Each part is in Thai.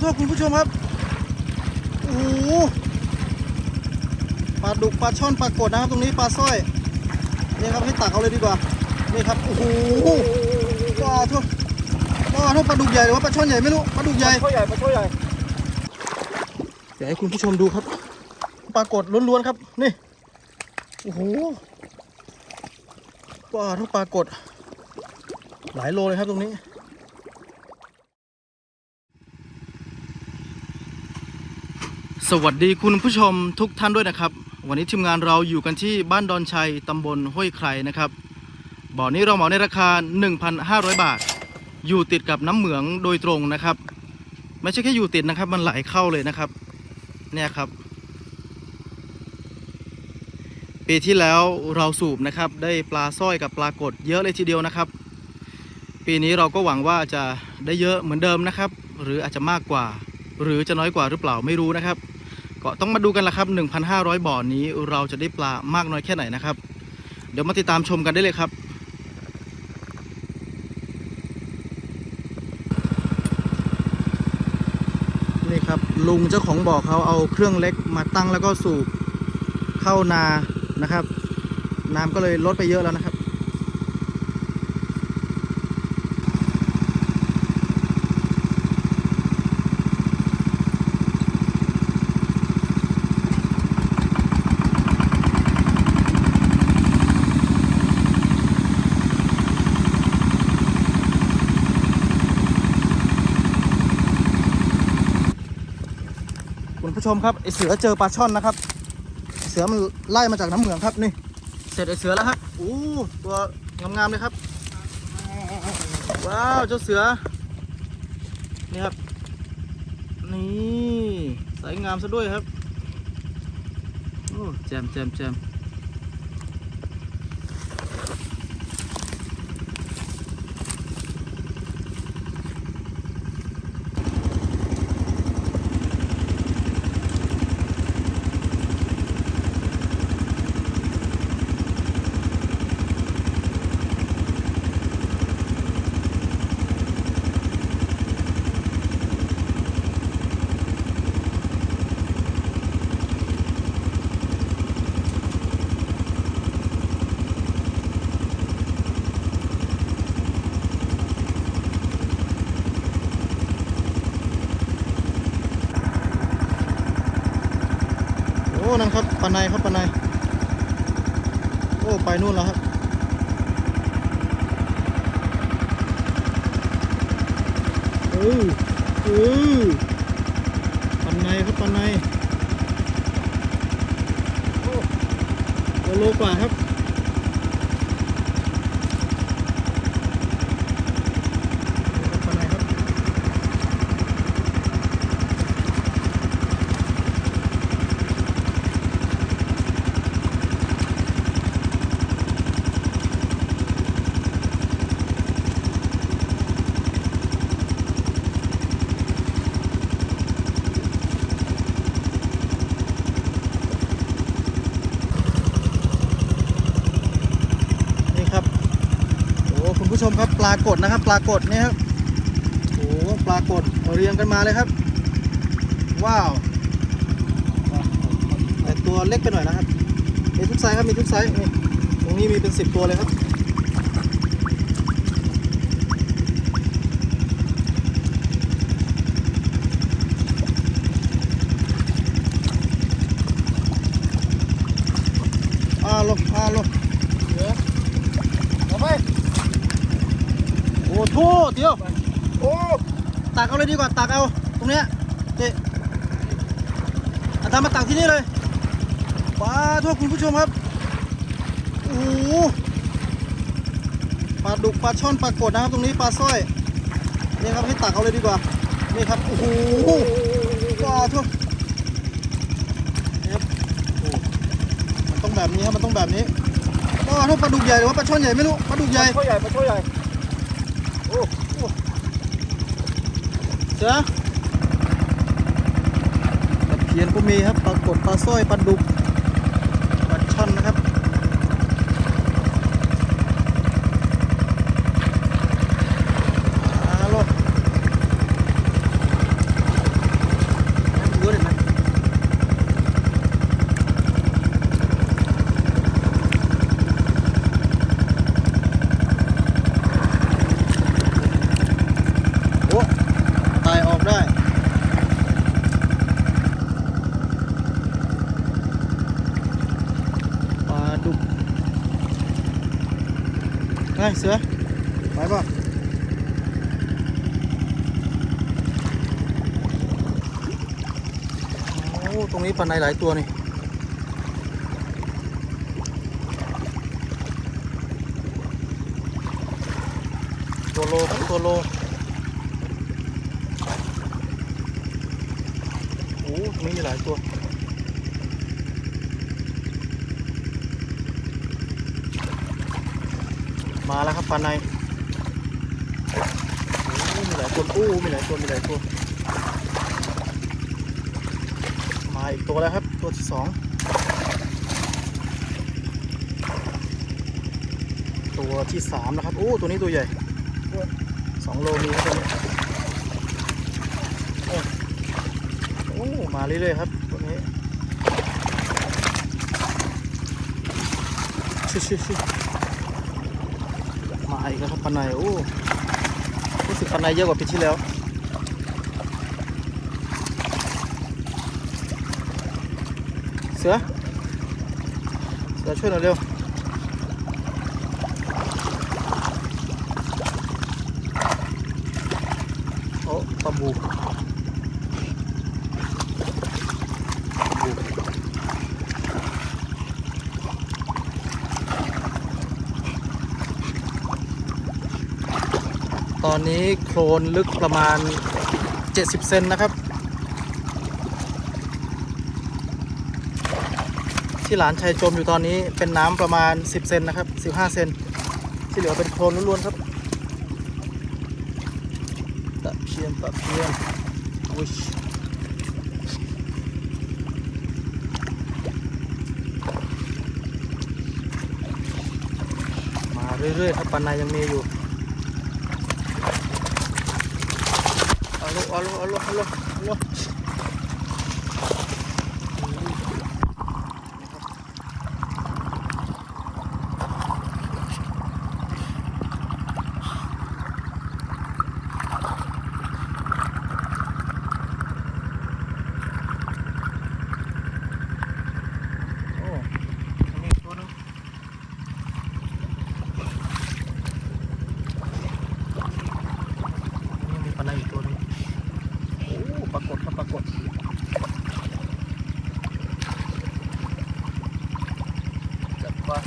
โทษคุณผู้ชมครับโอ้โหปลาดุกปลาช่อนปลากดนะครับตรงนี้ปลาสร้อยนี่ครับให้ตักเอาเลยดีกว่านี่ครับโอ้โหปลาโทษปลาโทษปลาดุกใหญ่หรือว่าปลาช่อนใหญ่ไม่รู้ปลาดุกใหญ่ช่วยใหญ่มาช่วยใหญ่เดี๋ยวให้คุณผู้ชมดูครับปลากดล้วนๆครับนี่โอ้โหปลาทุกปลากดหลายโลเลยครับตรงนี้ สวัสดีคุณผู้ชมทุกท่านด้วยนะครับ วันนี้ทีมงานเราอยู่กันที่บ้านดอนชัยตำบลห้วยไครนะครับบ่อนี้เราเหมาในราคา 1,500 บาท อยู่ติดกับน้ำเหมืองโดยตรงนะครับ ไม่ใช่แค่อยู่ติดนะครับ มันไหลเข้าเลยนะครับ เนี่ยครับ ปีที่แล้วเราสูบนะครับ ได้ปลาสร้อยกับปลากดเยอะเลยทีเดียวนะครับ ปีนี้เราก็หวังว่าจะได้เยอะเหมือนเดิมนะครับ หรืออาจจะมากกว่าหรือจะน้อยกว่าหรือเปล่าไม่รู้นะครับ ก็ต้องมาดูกันละครับ 1,500 บ่อนี้เราจะได้ปลามากน้อยแค่ไหนนะครับ เดี๋ยวมาติดตามชมกันได้เลยครับ นี่ครับลุงเจ้าของบ่อเขาเอาเครื่องเล็กมาตั้งแล้วก็สูบเข้านานะครับ น้ำก็เลยลดไปเยอะแล้วนะครับ คุณ ผู้ชมครับไอเสือเจอปลาช่อนนะครับ เสือมันไล่มาจากน้ำเหมืองครับนี่ เสร็จไอเสือแล้วครับอู้ตัวงามๆเลยครับ ว้าวเจ้าเสือ นี่ครับ นี่สายงามซะด้วยครับโอ้แจมแจมแจม โอ้นั่นครับปานในครับปานในโอ้ไปนู่นแล้วครับเออเออปานในครับปานในโอ้โลกว่าครับนี่ครับปลาในครับ นี่ครับ โอ้คุณผู้ชมครับปลากดนะครับ ปลากดนี่ยครับโอ้ปลากดเรียงกันมาเลยครับ ว้าวแต่ตัวเล็กไปหน่อยนะครับมีทุกไซส์ครับมีทุกไซส์ตรงนี้มีเป็นสิบตัวเลยครับ อาลงอาลง เอาไป โอ้โทษเดี๋ยว โอ้ ตัก เอาเลยดีกว่าตักเอาตรงเนี้ยเจ๊อาตามมาตักที่นี่เลยป้าโทษคุณผู้ชมครับโอ้โหปลาดุกปลาช่อนปลากดนะครับตรงนี้ปลาสร้อยนี่ครับให้ตักเอาเลยดีกว่านี่ครับโอ้โหปลาทษนี่ครับโอ้มันต้องแบบนี้ครับมันต้องแบบนี้ปลาโทษปลาดุกใหญ่หรือว่าปลาช่อนใหญ่ไม่รู้ปลาดุกใหญ่ปลาช่วยใหญ่มาช่วยใหญ่โอ้ จ้าตะเพียนก็มีครับปลากดปลาสร้อยปลาดุกปลาช่อนนะครับอาโล ไงเสือไปป่ะโอ้ตรงนี้ปลาในหลายตัวนี่ตัวโลตัวโลโอ้ตรงนี้มีหลายตัว มาแล้วครับปลาในมีหลายตัวอู้มีหลายตัวมีหลายตัวมาอีกตัวแล้วครับ ตัวที่สองตัวที่สามนะครับโอ้ตัวนี้ตัวใหญ่สองโลมีครับตัวนี้โอ้โอ้มาเรื่อยๆครับตัวนี้ชิชิชิ อีกแล้วครับปลาในโอ้รู้สึกปลาในเยอะกว่าปีที่แล้วเสือเสือช่วยหน่อยเร็วโอ้ปลาบูปลาบู ตอนนี้โคลนลึกประมาณ 70 เซนนะครับ ที่หลานชัยจมอยู่ตอนนี้เป็นน้ำประมาณ 10 เซนนะครับ 15 เซนที่เหลือเป็นโคลนล้วนๆครับตะเพียนตะเพียนวิชมาเรื่อยๆครับปันในยังมีอยู่ เอาลูกเอาลูกเอาลูกเอาลูกเอาลูก โอ้อันนี้อีกตัวหนึงนี่มีปลาไหลอีกตัวหนึงโอ้ปรากฏครับปรากฏจับปลา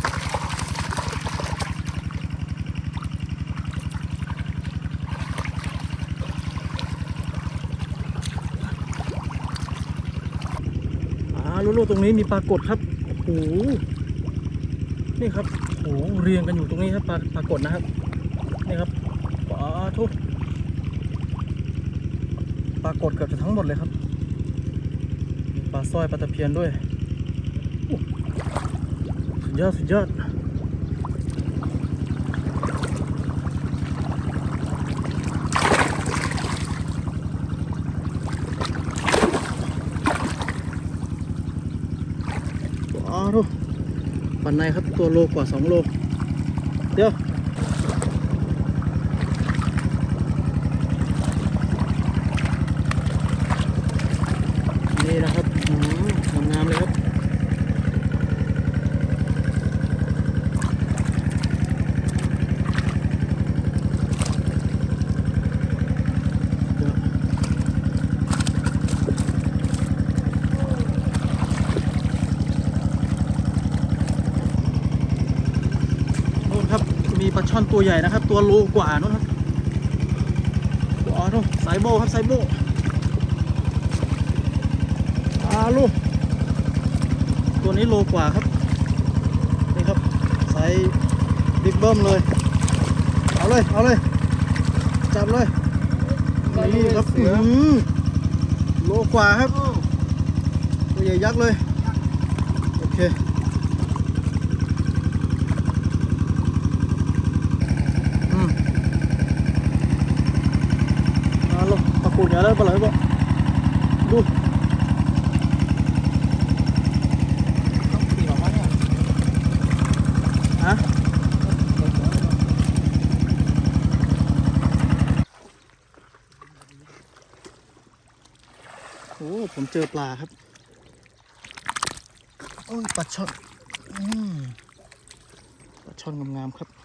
อ่าลูกๆ ตรงนี้มีปรากฏครับโอ้โหนี่ครับโอ้โหเรียงกันอยู่ตรงนี้ครับปลาปรากฏนะครับนี่ครับปลาทุกปรากฏเกือบจะทั้งหมดเลยครับปลาสร้อยปลาตะเพียนด้วยสุดยอดสุดยอด ว้าว ปันในครับตัวโลกว่า 2 โล เดี๋ยว นี่นะครับอืมงามๆเลยครับ เดี๋ยว นู่นครับ่อนตัวใหญ่นะครับ ตัวโลกว่านู่นครับว้าวนู่นสายโบครับสายโบอาลูกตัวนี้โลกว่าครับนี่ครับไซส์บิ๊กเบิ้มเลยเอาเลยเอาเลยจับเลยนี่ครับโลกว่าครับตัวใหญ่ยักษ์เลยโอเค อืมมาลง ปลาปูดใหญ่แล้วปลาไหลบ่ดูฮะโอ้ผมเจอปลาครับ โอ้ยปลาช่อนอืมปลาช่อนงามๆครับ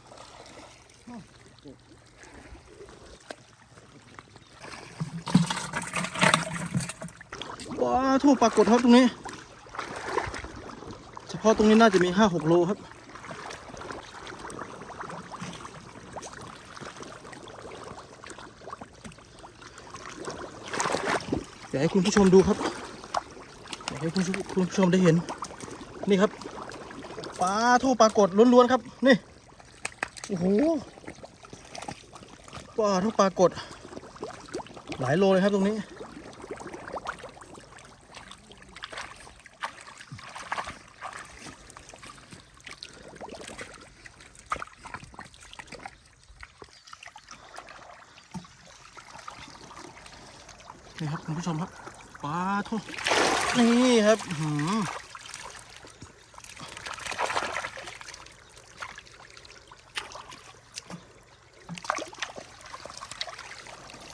ว้าทั่วปรากฏครับตรงนี้ เฉพาะตรงนี้น่าจะมีห้าหกโลครับ อยากให้คุณผู้ชมดูครับ อยากให้คุณผู้คุณผู้ชมได้เห็น นี่ครับปลาทูปลากดล้วนๆครับ นี่ โอ้โหปลาทูปลากดหลายโลเลยครับตรงนี้ นี่ครับคุณผู้ชมครับปลาทูนี่ครับอื้อหือ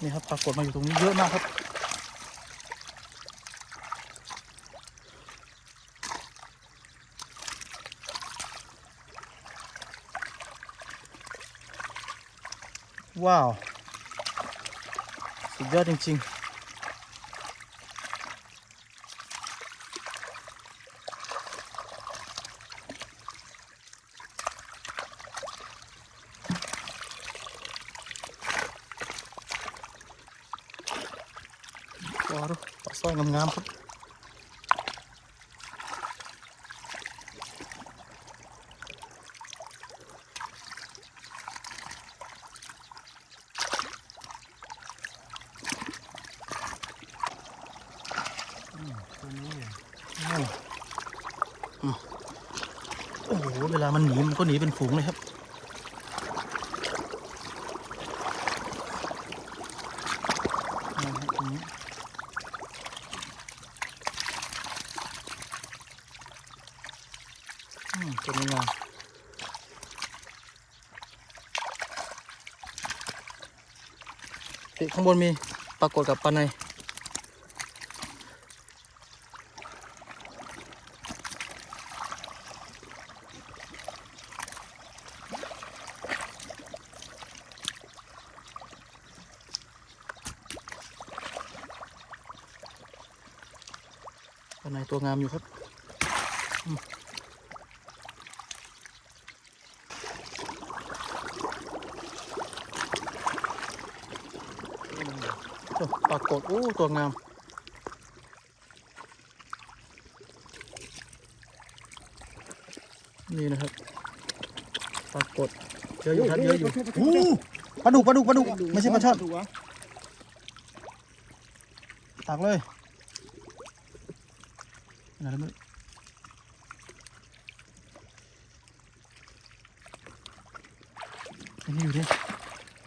นี่ครับปรากฏมาอยู่ตรงนี้เยอะมากครับว้าว สุดยอดจริง ๆ ว้าวดู ปลาสร้อยงามๆครับโอ้โห เวลามันหนีมันก็หนีเป็นฝูงเลยครับนี่ครับตรงนี้อืม ตัวนี้งามติข้างบนมีปรากฏกับปลาในปลาในตัวงามอยู่ครับอืมโอ้ ปรากฏโอ้ตัวงามนี่นะครับปรากฏเยอะอยู่ครับเยอะอยู่โอ้ปลาดุกปลาดุกปลาดุกไม่ใช่ปลาช่อนตักเลยไหนแล้วมั้ยอันนี้อยู่ดิ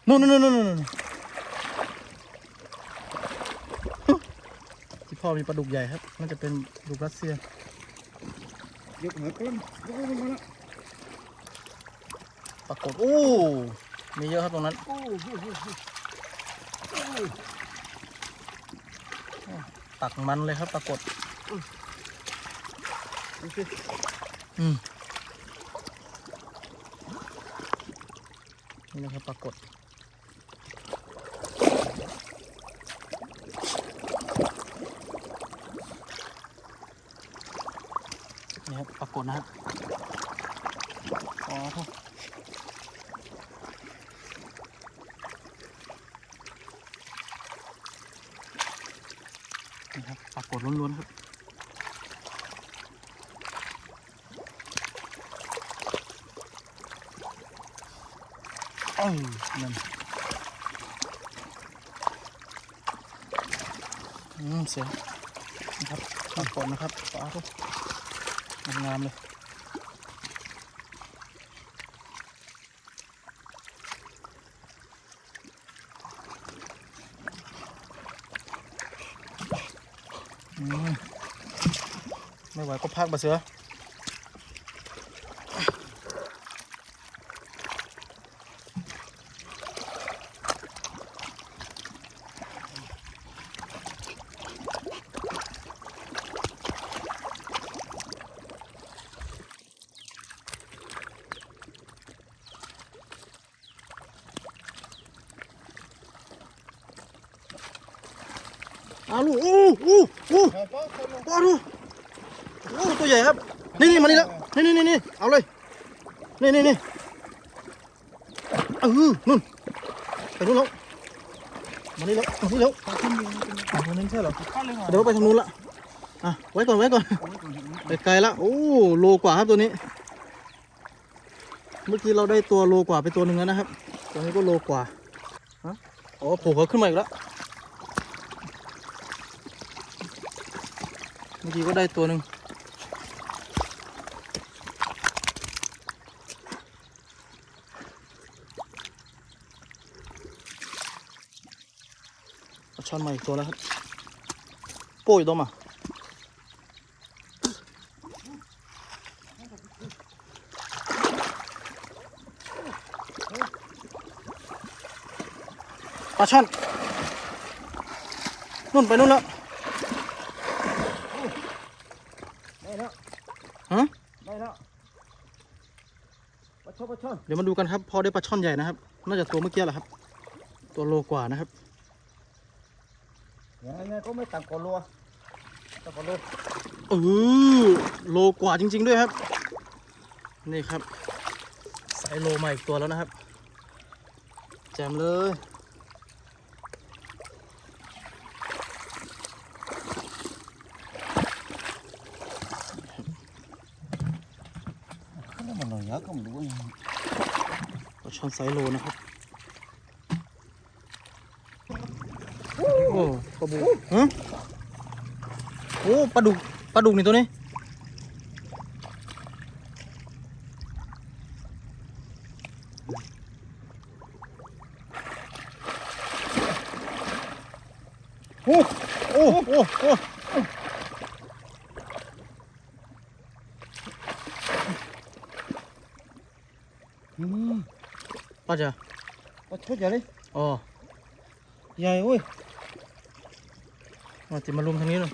นู่นนู่นนู่นนู่นนู่นที่ พ่อมีปลาดุกใหญ่ครับ น่าจะเป็นปลาดุกรัสเซียยกหัวก้นยกหัวมาละปรากฏโอ้มีเยอะครับตรงนั้นโอ้โหโอ้โหโอ้โหตักมันเลยครับปรากฏดูสิอืมนี่นะครับปรากฏนี่ครับปรากฏนะครับอ๋อโทษนี่ ครับปรากฏล้วนๆครับเอ้ยนั่นอืมเสียนะครับปรากฏนะครับปลาทุกงามเลยอืมไมาก็พักมาเสือ ใหญ่ครับ นี่นี่มานี่แล้ว นี่นี่นี่เอาเลย นี่นี่นี่เออนู่นไปนู่นแล้ว มานี่แล้วมานี่แล้วอะตรงนั้นใช่เหรอ เดี๋ยวไปทางนู้นละ อะ ไว้ก่อนไว้ก่อนไปไกลละ โอ้ โลกว่าครับตัวนี้ เมื่อกี้เราได้ตัวโลกว่าไปตัวหนึ่งแล้วนะครับ ตัวนี้ก็โลกว่าฮะอ๋อโผล่หัวขึ้นมาอีกแล้ว เมื่อกี้ก็ได้ตัวหนึ่ง ช้อนมาอีกตัวแล้วครับโป้ยตัวมาปลาช่อนนู่นไปนู่นแล้วได้แล้วฮะได้แล้วปลาช่อนปลาช่อนเดี๋ยวมาดูกันครับ พอได้ปลาช่อนใหญ่นะครับ น่าจะตัวเมื่อกี้แหละครับ ตัวโลกว่านะครับ ก็ไม่ต่ำกว่าโลต่ำกว่าโลเออโลกว่าจริง ๆ ด้วยครับ นี่ครับ สายโลมาอีกตัวแล้วนะครับ แจมเลยขึ้นมาหน่อยเยอะก็ไม่รู้ว่าปลาช่อนไซส์โลนะครับ โอ้ ปลาบูฮะโอ้ปลาดุกปลาดุกนี่ตัวนี้โอ้โอ้โอ้โอ้ปลาจ้ะปลาช่อนใหญ่เลย อ๋อใหญ่เว้ยมาติมารุมทางนี้เลย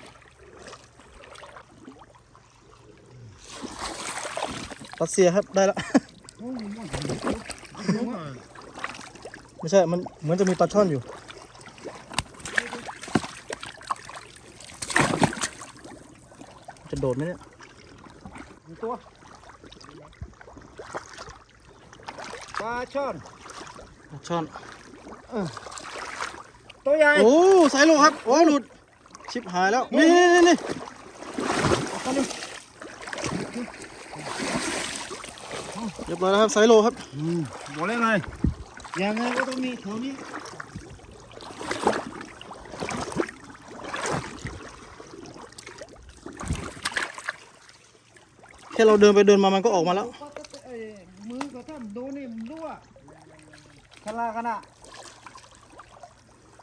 รัสเซียครับได้ละ ไม่ใช่ มันเหมือนจะมีปลาช่อนอยู่ จะโดดไหมเนี่ยมีตัวปลาช่อนปลาช่อนตัวใหญ่ โอ้ สายโลครับ โอ้หลุด ชิบหายแล้วนี่นี่นี่นี่เรียบร้อยแล้วครับสายโลครับอืมบอกเลยไงยังไงก็ต้องมีแถวนี้แค่เราเดินไปเดินมามันก็ออกมาแล้ว มือกับท่านโดนนี่มันรั่วขลากันอะ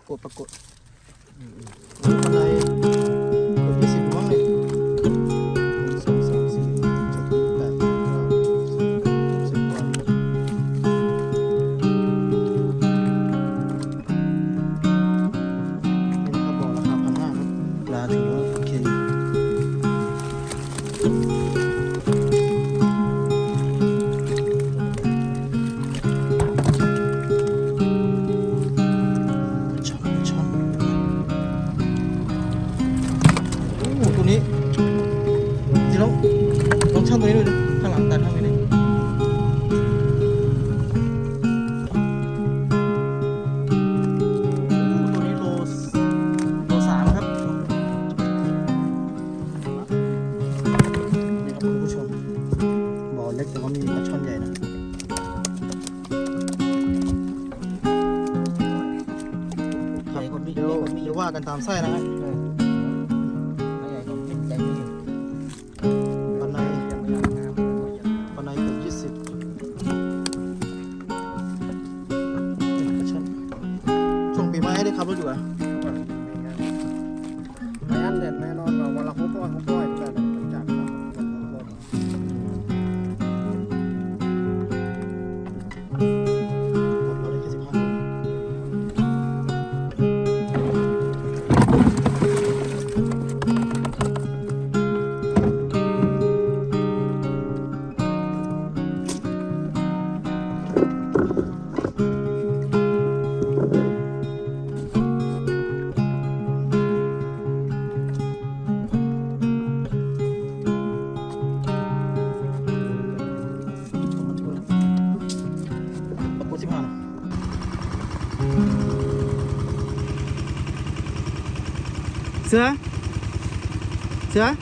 กดปรากฏ ว่ากันตามไส้นะฮะ tá?